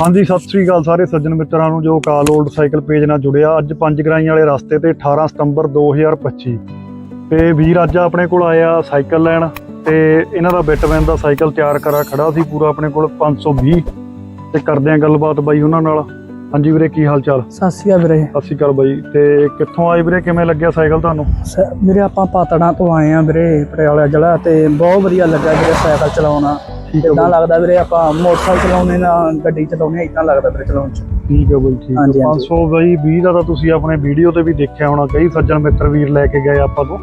ਹਾਂਜੀ ਸਤਿ ਸ੍ਰੀ ਅਕਾਲ ਸਾਰੇ ਸੱਜਣ ਮਿੱਤਰਾਂ ਨੂੰ ਜੋ ਕਾਲ ਓਲਡ ਸਾਈਕਲ ਪੇਜ ਨਾਲ ਜੁੜਿਆ। ਅੱਜ ਪੰਜ ਗਰਾਈਆਂ ਵਾਲੇ ਰਸਤੇ ਤੇ 18 ਸਤੰਬਰ 2025 ਤੇ ਵੀਰ ਅੱਜ ਆਪਣੇ ਕੋਲ ਆਇਆ ਸਾਈਕਲ ਲੈਣ ਤੇ ਇਹਨਾਂ ਦਾ ਬਿਟਵੈਨ ਦਾ ਸਾਈਕਲ ਤਿਆਰ ਕਰਾ ਖੜਾ ਸੀ ਪੂਰਾ ਆਪਣੇ ਕੋਲ 520 ਤੇ ਕਰਦੇ ਆਂ ਗੱਲਬਾਤ ਬਾਈ ਉਹਨਾਂ ਨਾਲ। ਹਾਂਜੀ ਵੀਰੇ ਕੀ ਹਾਲ ਚਾਲ? ਸਤਿ ਸ਼੍ਰੀ ਅਕਾਲ ਵੀਰੇ। ਸਤਿ ਸ੍ਰੀ ਅਕਾਲ ਬਾਈ। ਤੇ ਕਿੱਥੋਂ ਆਏ ਵੀਰੇ ਕਿਵੇਂ ਲੱਗਿਆ ਸਾਈਕਲ ਤੁਹਾਨੂੰ? ਵੀਰੇ ਆਪਾਂ ਪਾਤੜਾਂ ਤੋਂ ਆਏ ਆ ਵੀਰੇ ਪਟਿਆਲਾ ਜ਼ਿਲ੍ਹਾ ਤੇ ਬਹੁਤ ਵਧੀਆ ਲੱਗਾ ਵੀਰੇ ਸਾਈਕਲ ਚਲਾਉਣਾ। ਇਦਾਂ ਲੱਗਦਾ ਵੀਰੇ ਆਪਾਂ ਮੋਟਰਸਾਈਕਲ ਚਲਾਉਣੇ ਨਾਲ ਗੱਡੀ ਚਲਾਉਣੇ ਇਦਾਂ ਲੱਗਦਾ ਵੀਰੇ ਚਲਾਉਣ ਚ। ਠੀਕ ਹੈ ਬਾਈ ਠੀਕ ਹੈ। ਹਾਂਜੀ, ਹਾਂਜੀ। 500 ਬਾਈ 20 ਦਾ ਤਾਂ ਤੁਸੀਂ ਆਪਣੇ ਵੀਡੀਓ ਤੇ ਵੀ ਦੇਖਿਆ ਹੋਣਾ ਕਈ ਸੱਜਣ ਮਿੱਤਰ ਵੀਰ ਲੈ ਕੇ ਗਏ ਆਪਾਂ ਤੋਂ।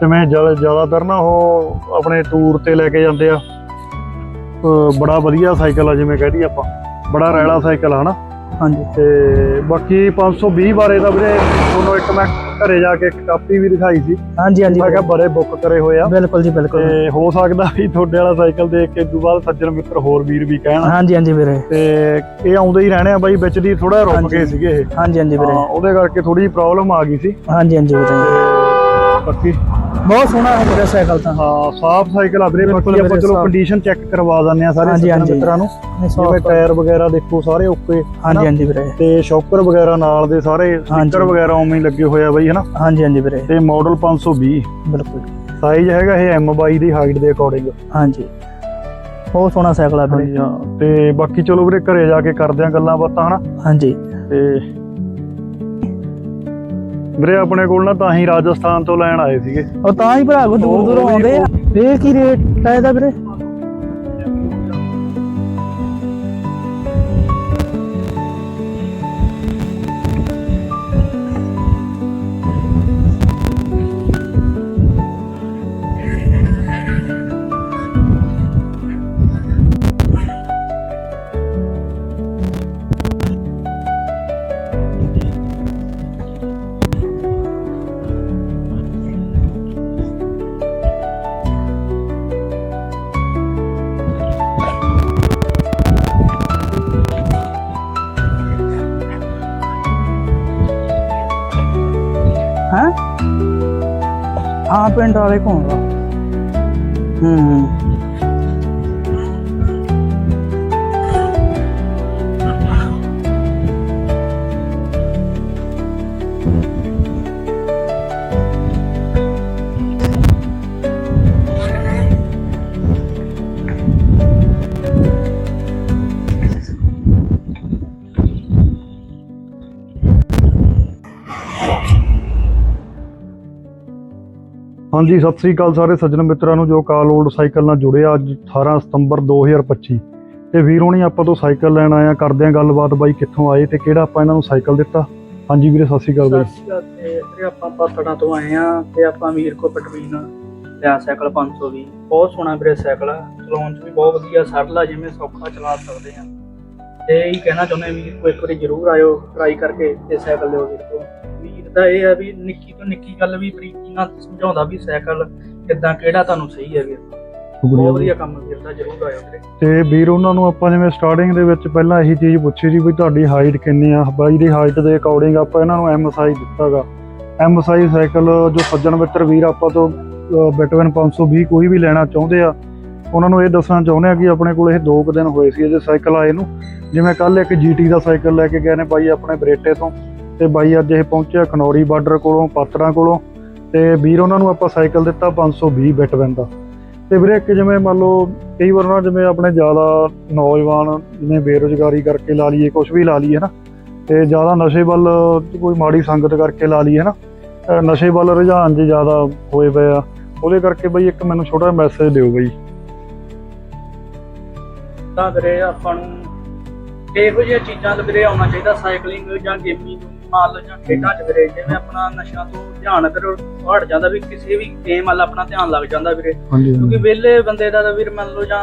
ਤੇ ਮੈਂ ਜ਼ਿਆਦਾ ਜ਼ਿਆਦਾਤਰ ਨਾ ਉਹ ਆਪਣੇ ਟੂਰ ਤੇ ਲੈ ਕੇ ਜਾਂਦੇ ਆ। ਅਹ ਬੜਾ ਵਧੀਆ ਸਾਈਕਲ ਆ ਜਿਵੇਂ ਕਹਦੀ ਆਪਾਂ। ਬੜਾ ਰੈਲਾ ਸਾਈਕਲ ਆ ਹਨਾ? ਹਾਂਜੀ। ਤੇ ਬਾਕੀ 520 ਬਾਰੇ ਦਾ ਵੀਰੇ ਤੁਹਾਨੂੰ ਇੱਕ ਮੈਂ ਘਰੇ ਜਾ ਕੇ ਇੱਕ ਕਾਪੀ ਵੀ ਦਿਖਾਈ ਸੀ। ਹਾਂਜੀ ਹਾਂਜੀ। ਮੈਂ ਕਿਹਾ ਬੜੇ ਬੁੱਕ ਕਰੇ ਹੋਏ ਆ। ਬਿਲਕੁਲ ਜੀ ਬਿਲਕੁਲ। ਤੇ ਹੋ ਸਕਦਾ ਵੀ ਤੁਹਾਡੇ ਵਾਲਾ ਸਾਈਕਲ ਦੇਖ ਕੇ ਤੋਂ ਬਾਅਦ ਸੱਜਣ ਮਿੱਤਰ ਹੋਰ ਵੀਰ ਵੀ ਕਹਿਣ। ਹਾਂਜੀ ਹਾਂਜੀ ਵੀਰੇ। ਤੇ ਇਹ ਆਉਂਦੇ ਹੀ ਰਹਿਣੇ ਆ ਬਾਈ ਵਿੱਚ ਦੀ ਥੋੜਾ ਰੁਕ। ਗਏ ਸੀਗੇ ਇਹ। ਹਾਂਜੀ ਹਾਂਜੀ ਵੀਰੇ। ਉਹਦੇ ਕਰਕੇ ਥੋੜੀ ਪ੍ਰੋਬਲਮ ਆ ਗਈ ਸੀ। ਹਾਂਜੀ ਹਾਂਜੀ ਵੀਰੇ। ਬਾਕੀ ਬਹੁਤ ਸੋਹਣਾ ਹੈ ਵੀਰੇ ਸਾਈਕਲ ਤਾਂ। ਹਾਂ ਸਾਫ਼ ਸਾਈਕਲ ਆ ਵੀਰੇ ਬਿਲਕੁਲ ਬਾਕੀ ਆਪਾਂ ਚਲੋ। ਕੰਡੀਸ਼ਨ ਚੈੱਕ ਕਰਵਾ ਦਿੰਦੇ ਆ ਸਾਰੇ। ਮਿੱਤਰਾਂ ਨੂੰ। ਜਿਵੇਂ ਟਾਇਰ ਵਗੈਰਾ ਦੇਖੋ ਸਾਰੇ ਓਕੇ ਹਾਂਜੀ ਹਾਂਜੀ ਵੀਰੇ। ਤੇ ਸ਼ੌਕਰ ਵਗੈਰਾ ਨਾਲ ਦੇ ਸਾਰੇ ਸਟicker। ਵਗੈਰਾ ਉਵੇਂ ਹੀ ਲੱਗੇ ਹੋਏ ਆ ਬਈ ਹਨਾ? ਹਾਂਜੀ ਹਾਂਜੀ ਵੀਰੇ। ਤੇ ਮਾਡਲ 520 ਬਿਲਕੁਲ। ਸਾਈਜ਼ ਹੈਗਾ ਇਹ M22 ਦੀ ਹਾਈਟ ਦੇ ਅਕੋਰਡਿੰਗ ਹਾਂਜੀ। ਬਹੁਤ ਸੋਹਣਾ ਸਾਈਕਲ ਆ ਵੀਰੇ। ਤੇ ਬਾਕੀ ਚਲੋ ਵੀਰੇ ਘਰੇ ਜਾ ਕੇ ਕਰਦੇ ਆ ਗੱਲਾਂ ਬਾਤਾਂ ਹਨਾ? ਹਾਂਜੀ। ਤੇ ਵੀਰੇ ਆਪਣੇ ਕੋਲ ਨਾ ਤਾਂ ਹੀ ਰਾਜਸਥਾਨ ਤੋਂ ਲੈਣ ਆਏ ਸੀਗੇ। ਉਹ ਤਾਂ ਹੀ ਭਰਾ ਕੋ ਦੂਰ ਦੂਰੋਂ ਆਉਂਦੇ ਆ। ਇਹ ਕੀ ਰੇਟ ਹੈ ਇਹਦਾ ਵੀਰੇ? ਹਾਂ ਪਿੰਡ ਵਾਲੇ ਕੋਲ ਹੂੰ। ਹਾਂਜੀ, ਸਤਿ ਸ੍ਰੀ ਅਕਾਲ ਸਾਰੇ ਸੱਜਣ ਮਿੱਤਰਾਂ ਨੂੰ, ਜੋ ਕਾਲ ਓਲਡ ਸਾਈਕਲ ਨਾਲ ਜੁੜਿਆ ਅੱਜ 18 ਸਤੰਬਰ 2025 ਤੇ ਵੀਰ ਹੋਣੀ ਆਪਾਂ ਤੋਂ ਸਾਈਕਲ ਲੈਣ ਆਇਆ ਕਰਦੇ ਆ ਗੱਲਬਾਤ ਬਾਈ ਕਿੱਥੋਂ ਆਏ ਤੇ ਕਿਹੜਾ ਆਪਾਂ ਇਹਨਾਂ ਨੂੰ ਸਾਈਕਲ ਦਿੱਤਾ? ਹਾਂਜੀ ਵੀਰੇ, ਸਤਿ ਸ੍ਰੀ ਅਕਾਲ ਬਾਈ। ਸਤਿ ਸ਼੍ਰੀ ਅਕਾਲ ਤੇ ਵੀਰੇ, ਆਪਾਂ ਪਾਤੜਾਂ ਤੋਂ ਆਏ ਆ ਤੇ ਆਪਾਂ ਵੀਰ ਕੋ ਪਟਵੀਨ ਲਿਆ ਸਾਈਕਲ 520 ਬਹੁਤ ਸੋਹਣਾ ਵੀਰੇ ਸਾਈਕਲ ਆ, ਚਲਾਉਣ ਚ ਵੀ ਬਹੁਤ ਵਧੀਆ, ਸਰਲ ਆ ਜਿਵੇਂ ਸੌਖਾ ਚਲਾ ਸਕਦੇ ਆ। ਤੇ ਇਹ ਕਹਿਣਾ ਚਾਹੁੰਦੇ ਆ ਵੀਰ ਕੋ ਇੱਕ ਵਾਰੀ ਜ਼ਰੂਰ ਆਇਓ ਟਰਾਈ ਕਰਕੇ ਤੇ ਸਾਈਕਲ ਲਿਓ ਵੀਰ ਕੋ ਦਾ ਇਹ ਆ ਵੀ ਨਿੱਕੀ ਤੋਂ ਨਿੱਕੀ ਗੱਲ ਵੀ ਬਰੀਕੀ ਨਾਲ ਸਮਝਾਉਂਦਾ ਵੀ ਸਾਈਕਲ ਕਿੱਦਾਂ ਕਿਹੜਾ ਤੁਹਾਨੂੰ ਸਹੀ ਹੈ ਵੀਰ? ਬਹੁਤ ਵਧੀਆ ਕੰਮ ਵੀਰ ਦਾ ਜ਼ਰੂਰ ਆਇਓ ਵੀਰੇ। ਤੇ ਵੀਰ ਉਹਨਾਂ ਨੂੰ ਆਪਾਂ ਜਿਵੇਂ ਸਟਾਰਟਿੰਗ ਦੇ ਵਿੱਚ ਪਹਿਲਾਂ ਇਹੀ ਚੀਜ਼ ਪੁੱਛੀ ਸੀ ਵੀ ਤੁਹਾਡੀ ਹਾਈਟ ਕਿੰਨੀ ਆ? ਬਾਈ ਦੀ ਹਾਈਟ ਦੇ ਅਕੋਰਡਿੰਗ ਆਪਾਂ ਇਹਨਾਂ ਨੂੰ ਐਮ ਸਾਈਜ਼ ਦਿੱਤਾਗਾ। ਐਮ ਸਾਈਜ਼ ਸਾਈਕਲ ਜੋ ਸੱਜਣ ਮਿੱਤਰ ਵੀਰ ਆਪਾਂ ਤੋਂ ਬਿਟਵਨ 520 ਕੋਈ ਵੀ ਲੈਣਾ ਚਾਹੁੰਦੇ ਆ ਉਹਨਾਂ ਨੂੰ ਇਹ ਦੱਸਣਾ ਚਾਹੁੰਦੇ ਆ ਕਿ ਆਪਣੇ ਕੋਲ ਇਹ ਦੋ ਕੁ ਦਿਨ ਹੋਏ ਸੀ ਇਹਦੇ ਸਾਈਕਲ ਆਏ ਨੂੰ। ਜਿਵੇਂ ਕੱਲ ਇੱਕ GT ਦਾ ਸਾਈਕਲ ਲੈ ਕੇ ਗਏ ਨੇ ਬਾਈ ਆਪਣੇ ਬਰੇਟੇ ਤੋਂ। ਤੇ ਬਾਈ ਅੱਜ ਇਹ ਪਹੁੰਚਿਆ ਖਨੌਰੀ ਬਾਰਡਰ ਕੋਲੋਂ ਪਾਤੜਾਂ ਕੋਲੋਂ ਤੇ ਵੀਰ ਉਹਨਾਂ ਨੂੰ ਆਪਾਂ ਸਾਈਕਲ ਦਿੱਤਾ 520 ਬਿਟਵਨ ਦਾ। ਤੇ ਵੀਰੇ ਇੱਕ ਜਿਵੇਂ ਮੰਨ ਲਓ ਕਈ ਵਾਰ ਨਾ ਜਿਵੇਂ ਆਪਣੇ ਜ਼ਿਆਦਾ ਨੌਜਵਾਨ ਜਿਵੇਂ ਬੇਰੁਜ਼ਗਾਰੀ ਕਰਕੇ ਲਾ ਲਈਏ ਕੁਝ ਵੀ ਲਾ ਲਈਏ ਨਾ ਤੇ ਜ਼ਿਆਦਾ ਨਸ਼ੇ ਵੱਲ ਕੋਈ ਮਾੜੀ ਸੰਗਤ ਕਰਕੇ ਲਾ ਲਈਏ ਨਾ ਨਸ਼ੇ ਵੱਲ ਰੁਝਾਨ ਜੇ ਜ਼ਿਆਦਾ ਹੋਏ ਪਏ ਆ, ਉਹਦੇ ਕਰਕੇ ਬਈ ਇੱਕ ਮੈਨੂੰ ਛੋਟਾ ਮੈਸੇਜ ਦਿਓ ਬਈ। ਤਾਂ ਵੀਰੇ ਆਪਾਂ ਨੂੰ ਇਹੋ ਜਿਹੀਆਂ ਚੀਜ਼ਾਂ ਤੇ ਵੀਰੇ ਆਉਣਾ ਚਾਹੀਦਾ ਸਾਈਕਲਿੰਗ ਜਾਂ ਗੇਮਿੰਗ ਮੰਨ ਲਓ ਜਾਂ ਖੇਡਾਂ 'ਚ ਵੀਰੇ ਜਿਵੇਂ ਆਪਣਾ ਨਸ਼ਿਆਂ ਤੋਂ ਧਿਆਨ ਫਿਰ ਹਟ ਜਾਂਦਾ ਵੀ ਕਿਸੇ ਵੀ ਗੇਮ ਵੱਲ ਆਪਣਾ ਧਿਆਨ ਲੱਗ ਜਾਂਦਾ ਵੀਰੇ। ਹਾਂਜੀ ਕਿਉਂਕਿ ਵਿਹਲੇ ਬੰਦੇ ਦਾ ਤਾਂ ਵੀਰ ਮੰਨ ਲਓ ਜਾਂ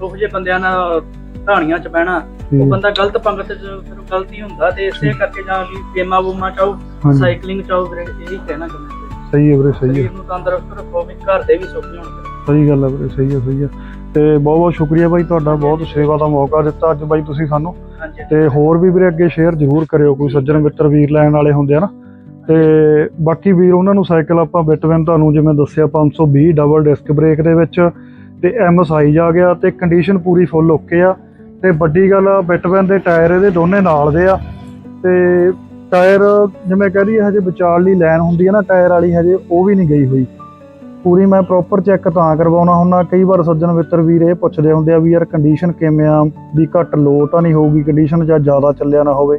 ਉਹੋ ਜਿਹੇ ਬੰਦਿਆਂ ਨਾਲ ਕਹਾਣੀਆਂ 'ਚ ਬਹਿਣਾ ਉਹ ਬੰਦਾ ਗਲਤ ਪੰਗਤ 'ਚ ਫਿਰ ਗਲਤੀ ਹੁੰਦਾ ਤੇ ਇਸੇ ਕਰਕੇ ਜਾਂ ਵੀ ਗੇਮਾਂ ਗੂਮਾਂ ਚਾਹੋ ਹਾਂਜੀ। ਸਾਈਕਲਿੰਗ ਚਾਹੋ ਵੀਰੇ ਇਹੀ ਕਹਿਣਾ ਚਾਹੁੰਦੇ। ਸਹੀ ਹੈ ਵੀਰੇ ਸਹੀ ਹੈ। ਸਰੀਰ ਨੂੰ ਤੰਦਰੁਸਤ ਰੱਖੋ ਵੀ ਘਰ ਦੇ ਵੀ ਸੁੱਖ ਹੋਣ। ਸਹੀ ਗੱਲ ਹੈ ਵੀਰੇ ਸਹੀ ਹੈ ਸਹੀ ਹੈ ਤੇ ਬਹੁਤ ਬਹੁਤ ਸ਼ੁਕਰੀਆ ਬਾਈ ਤੁਹਾਡਾ ਬਹੁਤ ਸੇਵਾ ਦਾ ਮੌਕਾ ਦਿੱਤਾ ਅੱਜ ਬਾਈ ਤੁਸੀਂ ਸਾਨੂੰ। ਤੇ ਹੋਰ ਵੀ ਵੀਰੇ ਅੱਗੇ ਸ਼ੇਅਰ ਜ਼ਰੂਰ ਕਰਿਓ ਕੋਈ ਸੱਜਣ ਮਿੱਤਰ ਵੀਰ ਲੈਣ ਵਾਲੇ ਹੁੰਦੇ ਆ ਨਾ। ਤੇ ਬਾਕੀ ਵੀਰ ਉਹਨਾਂ ਨੂੰ ਸਾਈਕਲ ਆਪਾਂ ਬਿਟਵਿਨ ਤੁਹਾਨੂੰ ਜਿਵੇਂ ਦੱਸਿਆ 520 ਡਬਲ ਡਿਸਕ ਬ੍ਰੇਕ ਦੇ ਵਿੱਚ ਤੇ ਐਮ ਸਾਈਜ਼ ਆ ਗਿਆ ਤੇ ਕੰਡੀਸ਼ਨ ਪੂਰੀ ਫੁੱਲ ਓਕੇ ਆ। ਤੇ ਵੱਡੀ ਗੱਲ ਬਿਟਵੈਨ ਦੇ ਟਾਇਰ ਇਹਦੇ ਦੋਨੇ ਨਾਲ ਦੇ ਆ। ਤੇ ਟਾਇਰ ਜਿਵੇਂ ਕਹਿ ਦਈਏ ਹਜੇ ਵਿਚਾਲ ਲਈ ਲਾਈਨ ਹੁੰਦੀ ਹੈ ਨਾ ਟਾਇਰ ਵਾਲੀ ਹਜੇ ਉਹ ਵੀ ਨਹੀਂ ਗਈ ਹੋਈ। ਪੂਰੀ ਮੈਂ ਪ੍ਰੋਪਰ ਚੈੱਕ ਤਾਂ ਕਰਵਾਉਣਾ ਹੁੰਦਾ। ਕਈ ਵਾਰ ਸੱਜਣ ਮਿੱਤਰ ਵੀਰ ਇਹ ਪੁੱਛਦੇ ਹੁੰਦੇ ਆ ਵੀ ਯਾਰ ਕੰਡੀਸ਼ਨ ਕਿਵੇਂ ਆ? ਵੀ ਘੱਟ ਲੋ ਤਾਂ ਨਹੀਂ ਹੋਊਗੀ ਕੰਡੀਸ਼ਨ ਜਾਂ ਜ਼ਿਆਦਾ ਚੱਲਿਆ ਨਾ ਹੋਵੇ।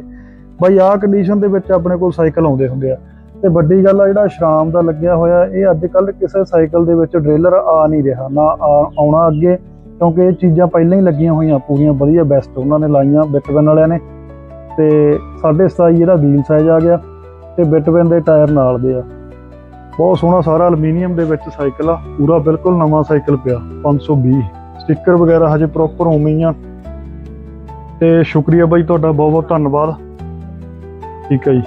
ਬਾਈ ਆਹ ਕੰਡੀਸ਼ਨ ਦੇ ਵਿੱਚ ਆਪਣੇ ਕੋਲ ਸਾਈਕਲ ਆਉਂਦੇ ਹੁੰਦੇ ਆ। ਤੇ ਵੱਡੀ ਗੱਲ ਆ, ਜਿਹੜਾ ਸ਼ਰਾਮ ਦਾ ਲੱਗਿਆ ਹੋਇਆ, ਇਹ ਅੱਜ ਕੱਲ ਕਿਸੇ ਸਾਈਕਲ ਦੇ ਵਿੱਚ ਡ੍ਰਿਲਰ ਆ ਨਹੀਂ ਰਿਹਾ, ਨਾ ਆਉਣਾ ਅੱਗੇ, ਕਿਉਂਕਿ ਇਹ ਚੀਜ਼ਾਂ ਪਹਿਲਾਂ ਹੀ ਲੱਗੀਆਂ ਹੋਈਆਂ, ਪੂਰੀਆਂ ਵਧੀਆ ਬੈਸਟ ਉਹਨਾਂ ਨੇ ਲਾਈਆਂ ਬਿਟਵਨ ਵਾਲਿਆਂ ਨੇ। ਤੇ 27 ਜਿਹੜਾ ਵੀਲ ਸਾਈਜ਼ ਆ ਗਿਆ, ਤੇ ਬਿਟਵਨ ਦੇ ਟਾਇਰ ਨਾਲ ਦੇ ਆ। ਬਹੁਤ ਸੋਹਣਾ ਸਾਰਾ ਐਲੂਮੀਨੀਅਮ ਦੇ ਵਿੱਚ ਸਾਈਕਲ ਆ। ਪੂਰਾ ਬਿਲਕੁਲ ਨਵਾਂ ਸਾਈਕਲ ਪਿਆ 520 ਸਟicker ਵਗੈਰਾ ਹਜੇ ਪ੍ਰੋਪਰ ਉਵੇਂ ਹੀ ਆ। ਤੇ ਸ਼ੁਕਰੀਆ ਬਾਈ ਤੁਹਾਡਾ ਬਹੁਤ ਬਹੁਤ ਧੰਨਵਾਦ। ਠੀਕ ਹੈ ਜੀ।